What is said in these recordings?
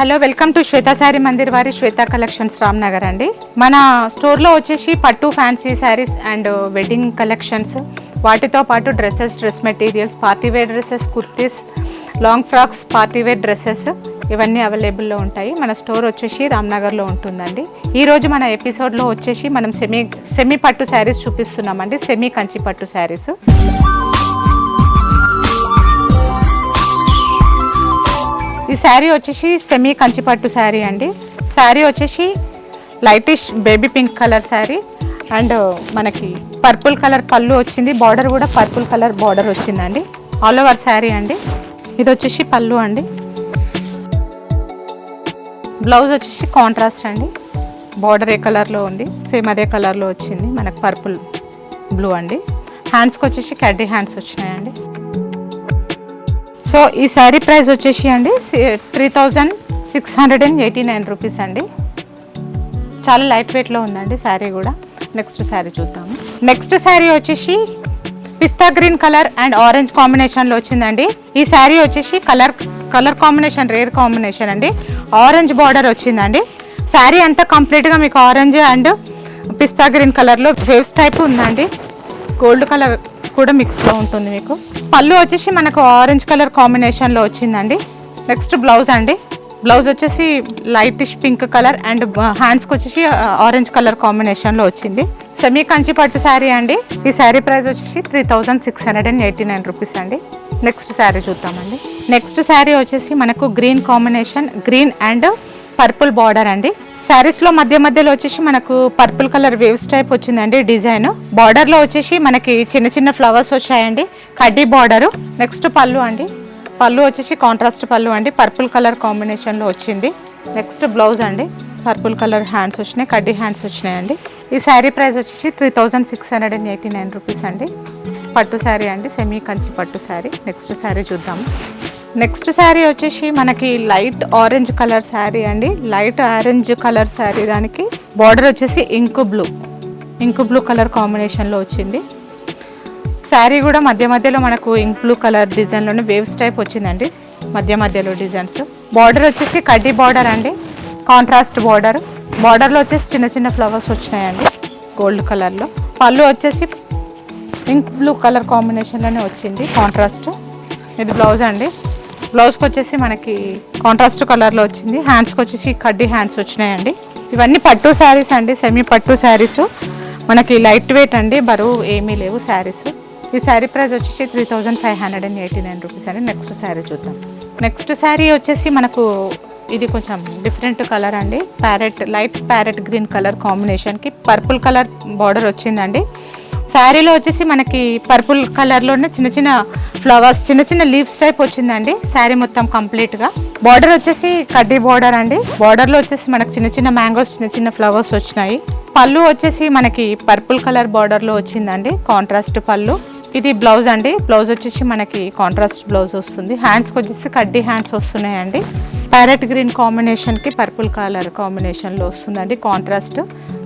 Hello welcome to Shweta sari Mandir వారి Shweta collections Ramnagar అండి. మన స్టోర్లో వచ్చేసి పట్టు fancy saris and wedding collections వాటితో పాటు dresses dress materials party wear dresses kurtis long frocks party wear dresses ఇవన్నీ అవైలబుల్లో ఉంటాయి. మన స్టోర్ వచ్చేసి రామ్నగర్లో ఉంటుందండి. ఈరోజు మన ఎపిసోడ్లో వచ్చేసి మనం సెమీ సెమీ పట్టు శారీస్ చూపిస్తున్నామండి. సెమీ కంచి పట్టు శారీస్. ఈ శారీ వచ్చేసి సెమీ కంచిపట్టు శారీ అండి. శారీ వచ్చేసి lightish baby pink colour sari. And మనకి పర్పుల్ కలర్ పళ్ళు వచ్చింది. బార్డర్ కూడా పర్పుల్ కలర్ బార్డర్ వచ్చిందండి. ఆల్ ఓవర్ శారీ అండి. ఇది వచ్చేసి పళ్ళు అండి. బ్లౌజ్ వచ్చేసి కాంట్రాస్ట్ అండి. బార్డర్ ఏ కలర్లో ఉంది. సేమ్ అదే కలర్లో వచ్చింది. మనకు పర్పుల్ బ్లూ అండి. హ్యాండ్స్కి వచ్చేసి క్యాడీ హ్యాండ్స్ వచ్చినాయండి. సో ఈ శారీ ప్రైస్ వచ్చేసి అండి three thousand six hundred and eighty nine rupees అండి. చాలా లైట్ వెయిట్లో ఉందండి శారీ కూడా. నెక్స్ట్ శారీ చూద్దాము. నెక్స్ట్ శారీ వచ్చేసి పిస్తా గ్రీన్ కలర్ అండ్ ఆరెంజ్ కాంబినేషన్లో వచ్చిందండి. ఈ శారీ వచ్చేసి colour colour combination rare combination అండి. ఆరెంజ్ బార్డర్ వచ్చిందండి. శారీ అంతా కంప్లీట్గా మీకు ఆరెంజ్ అండ్ పిస్తా గ్రీన్ కలర్లో వేవ్స్ టైప్ ఉందండి. గోల్డ్ కలర్ కూడా మిక్స్లో ఉంటుంది మీకు. పళ్ళు వచ్చేసి మనకు ఆరెంజ్ కలర్ కాంబినేషన్లో వచ్చిందండి. నెక్స్ట్ బ్లౌజ్ అండి. బ్లౌజ్ వచ్చేసి లైటిష్ పింక్ కలర్ అండ్ హ్యాండ్స్కి వచ్చేసి ఆరెంజ్ కలర్ కాంబినేషన్లో వచ్చింది. సెమీ కంచి పట్టు శారీ అండి. ఈ శారీ ప్రైస్ వచ్చేసి three thousand six hundred and eighty nine rupees అండి. నెక్స్ట్ శారీ చూద్దామండి. నెక్స్ట్ శారీ వచ్చేసి మనకు green combination green and purple border అండి. శారీస్లో మధ్య మధ్యలో వచ్చేసి మనకు పర్పుల్ కలర్ వేవ్స్ టైప్ వచ్చిందండి డిజైన్. బార్డర్లో వచ్చేసి మనకి చిన్న చిన్న ఫ్లవర్స్ వచ్చాయండి. కడ్డీ బార్డరు నెక్స్ట్ పళ్ళు అండి. పళ్ళు వచ్చేసి కాంట్రాస్ట్ పళ్ళు అండి. పర్పుల్ కలర్ కాంబినేషన్లో వచ్చింది. నెక్స్ట్ బ్లౌజ్ అండి. పర్పుల్ కలర్ హ్యాండ్స్ వచ్చినాయి. కడ్డీ హ్యాండ్స్ వచ్చినాయండి. ఈ శారీ ప్రైస్ వచ్చేసి three thousand six hundred and eighty nine rupees అండి. పట్టు శారీ అండి. సెమీ కంచి పట్టు శారీ. నెక్స్ట్ శారీ చూద్దాము నెక్స్ట్ శారీ వచ్చేసి మనకి లైట్ ఆరెంజ్ కలర్ శారీ అండి. లైట్ ఆరెంజ్ కలర్ శారీ దానికి. బార్డర్ వచ్చేసి ink blue. Ink blue colour కాంబినేషన్లో వచ్చింది. శారీ కూడా మధ్య మధ్యలో మనకు ఇంక్ బ్లూ కలర్ డిజైన్లోనే వేవ్స్ టైప్ వచ్చిందండి. మధ్య మధ్యలో డిజైన్స్. బార్డర్ వచ్చేసి కడ్డీ బార్డర్ అండి. Contrast border. బార్డర్లో వచ్చేసి చిన్న చిన్న ఫ్లవర్స్ వచ్చినాయండి గోల్డ్ కలర్లో. పళ్ళు వచ్చేసి ఇంక్ బ్లూ కలర్ కాంబినేషన్లోనే వచ్చింది. కాంట్రాస్ట్. ఇది బ్లౌజ్ అండి. బ్లౌజ్కి వచ్చేసి మనకి కాంట్రాస్ట్ కలర్లో వచ్చింది. హ్యాండ్స్కి వచ్చేసి కడ్డీ హ్యాండ్స్ వచ్చినాయండి. ఇవన్నీ పట్టు శారీస్ అండి సెమీ పట్టు శారీస్. మనకి లైట్ వెయిట్ అండి బరువు ఏమీ లేవు శారీస్. ఈ శారీ ప్రైస్ వచ్చేసి three thousand five hundred and eighty nine rupees అండి. నెక్స్ట్ శారీ చూద్దాం. నెక్స్ట్ శారీ వచ్చేసి మనకు ఇది కొంచెం డిఫరెంట్ కలర్ అండి. Parrot light parrot green colour కాంబినేషన్కి పర్పుల్ కలర్ బార్డర్ వచ్చిందండి. శారీలో వచ్చేసి మనకి పర్పుల్ కలర్లోనే చిన్న చిన్న ఫ్లవర్స్ చిన్న చిన్న లీవ్స్ టైప్ వచ్చిందండి. శారీ మొత్తం కంప్లీట్గా బార్డర్ వచ్చేసి కడ్డీ బార్డర్ అండి. బార్డర్లో వచ్చేసి మనకి చిన్న చిన్న మ్యాంగోస్ చిన్న చిన్న ఫ్లవర్స్ వచ్చినాయి. పళ్ళు వచ్చేసి మనకి పర్పుల్ కలర్ బార్డర్లో వచ్చిందండి. కాంట్రాస్ట్ పళ్ళు. ఇది బ్లౌజ్ అండి. బ్లౌజ్ వచ్చేసి మనకి కాంట్రాస్ట్ బ్లౌజ్ వస్తుంది. హ్యాండ్స్కి వచ్చేసి కడ్డీ హ్యాండ్స్ వస్తున్నాయండి. ప్యారెట్ గ్రీన్ కాంబినేషన్కి పర్పుల్ కలర్ కాంబినేషన్లో వస్తుందండి కాంట్రాస్ట్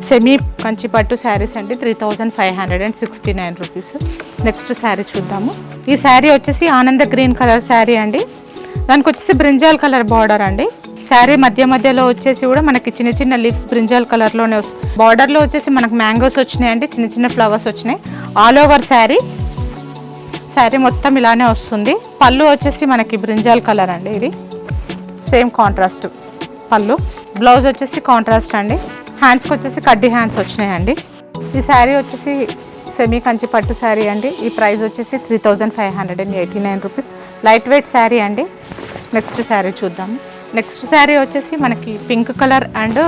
సెమీ కంచి పట్టు శారీస్ అండి. Three thousand five hundred and sixty nine rupees next sari చూద్దాము. ఈ శారీ వచ్చేసి ఆనంద గ్రీన్ కలర్ శారీ అండి. దానికి వచ్చేసి బ్రింజాల్ కలర్ బార్డర్ అండి. శారీ మధ్య మధ్యలో వచ్చేసి కూడా మనకి చిన్న చిన్న లీవ్స్ బ్రింజాల్ కలర్లోనే వస్తుంది బార్డర్లో వచ్చేసి మనకు మ్యాంగోస్ వచ్చినాయండి. చిన్న చిన్న ఫ్లవర్స్ వచ్చినాయి. ఆల్ ఓవర్ శారీ శారీ మొత్తం ఇలానే వస్తుంది. పళ్ళు వచ్చేసి మనకి బ్రింజాల్ కలర్ అండి ఇది. సేమ్ కాంట్రాస్ట్ పళ్ళు. బ్లౌజ్ వచ్చేసి కాంట్రాస్ట్ అండి. హ్యాండ్స్కి వచ్చేసి కడ్డీ హ్యాండ్స్ వచ్చినాయండి. ఈ శారీ వచ్చేసి సెమీ కంచి పట్టు శారీ అండి. ఈ ప్రైస్ వచ్చేసి three thousand five hundred and eighty nine rupees light weight sari అండి. నెక్స్ట్ శారీ చూద్దాం. నెక్స్ట్ శారీ వచ్చేసి మనకి pink colour and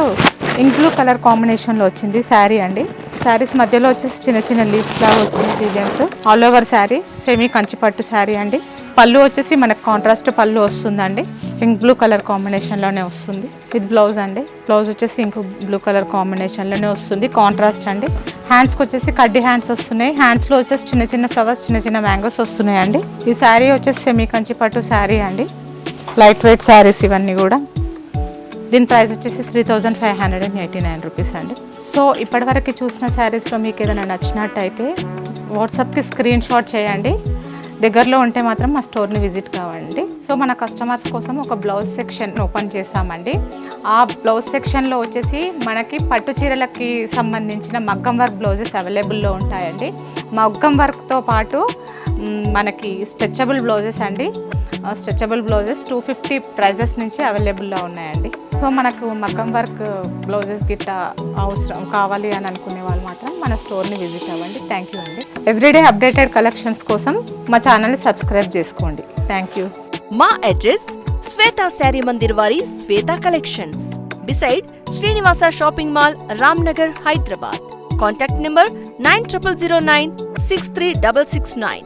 ink blue colour కాంబినేషన్లో వచ్చింది శారీ అండి. శారీస్ మధ్యలో వచ్చేసి చిన్న చిన్న లీఫ్ లాగా వచ్చింది designs. All over sari semi కంచిపట్టు శారీ అండి. పళ్ళు వచ్చేసి మనకు కాంట్రాస్ట్ పళ్ళు వస్తుందండి. పింక్ బ్లూ కలర్ కాంబినేషన్లోనే వస్తుంది. విత్ బ్లౌజ్ అండి. బ్లౌజ్ వచ్చేసి ఇంకో బ్లూ కలర్ కాంబినేషన్లోనే వస్తుంది. కాంట్రాస్ట్ అండి. హ్యాండ్స్కి వచ్చేసి కడ్డీ హ్యాండ్స్ వస్తున్నాయి. హ్యాండ్స్లో వచ్చేసి చిన్న చిన్న ఫ్లవర్స్ చిన్న చిన్న మ్యాంగోస్ వస్తున్నాయండి. ఈ శారీ వచ్చేసి సెమీ కంచి పట్టు శారీ అండి. లైట్ వెయిట్ శారీస్ ఇవన్నీ కూడా. దీని ప్రైస్ వచ్చేసి three thousand five hundred and eighty nine rupees అండి. సో ఇప్పటివరకు చూసిన శారీస్లో మీకు ఏదైనా నచ్చినట్టయితే వాట్సాప్కి స్క్రీన్ షాట్ చేయండి. దగ్గరలో ఉంటే మాత్రం మా స్టోర్ని విజిట్ కావండి. సో మన కస్టమర్స్ కోసం ఒక బ్లౌజ్ సెక్షన్ ఓపెన్ చేసామండి ఆ బ్లౌజ్ సెక్షన్లో వచ్చేసి మనకి పట్టు చీరలకి సంబంధించిన మగ్గం వర్క్ బ్లౌజెస్ అవైలబుల్లో ఉంటాయండి. మగ్గం వర్క్తో పాటు మనకి స్ట్రెచబుల్ బ్లౌజెస్ అండి. Stretchable blouses two fifty prices నుంచి అవైలబుల్లో ఉన్నాయండి. సో మనకు మకం వర్క్ బ్లౌజెస్ గిట్ట అవసరం కావాలి అని అనుకునే వాళ్ళు మాత్రం మన స్టోర్ని విజిట్ అవ్వండి. థ్యాంక్ యూ అండి. ఎవ్రీడే అప్డేటెడ్ కలెక్షన్స్ కోసం మా ఛానల్ని సబ్స్క్రైబ్ చేసుకోండి. థ్యాంక్ యూ మా అడ్రస్ శ్వేత శారీ మందిర్ వారి Shweta collections. Beside Srinivasa shopping mall Ramnagar Hyderabad. Contact number nine triple zero nine six three double six nine